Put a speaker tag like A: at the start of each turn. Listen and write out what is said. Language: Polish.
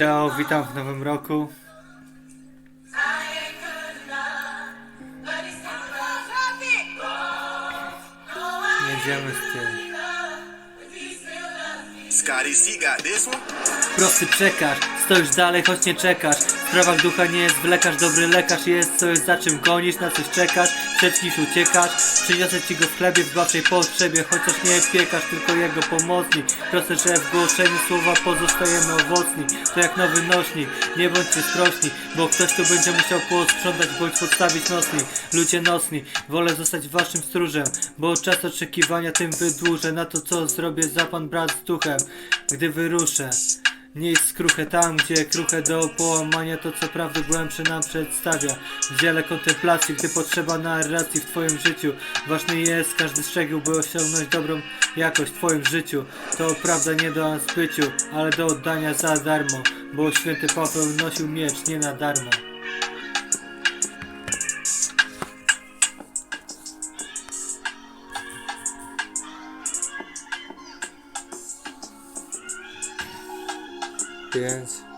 A: Teo, witam w nowym roku. Jedziemy z tym. Prosty przekaż, stoisz dalej, choć nie czekasz. W sprawach ducha nie jest wlekarz, dobry lekarz jest coś za czym gonisz, na coś czekasz, przed uciekasz. Przyniosę ci go w chlebie w waszej potrzebie, chociaż nie piekarz, tylko jego pomocnik. Proszę, że w głoszeniu słowa pozostajemy owocni. To jak nowy nośnik, nie bądźcie sprośni, bo ktoś tu będzie musiał posprzątać bądź podstawić nocnik. Ludzie nocni, wolę zostać waszym stróżem, bo czas oczekiwania tym wydłużę. Na to co zrobię za pan brat z duchem, gdy wyruszę. Nie jest skruche tam, gdzie kruche do połamania to co prawdę głębsze nam przedstawia. W dziele kontemplacji, gdy potrzeba narracji w twoim życiu. Ważny jest każdy szczegół, by osiągnąć dobrą jakość w twoim życiu. To prawda nie do zbyciu, ale do oddania za darmo Bo święty Paweł nosił miecz nie na darmo experience.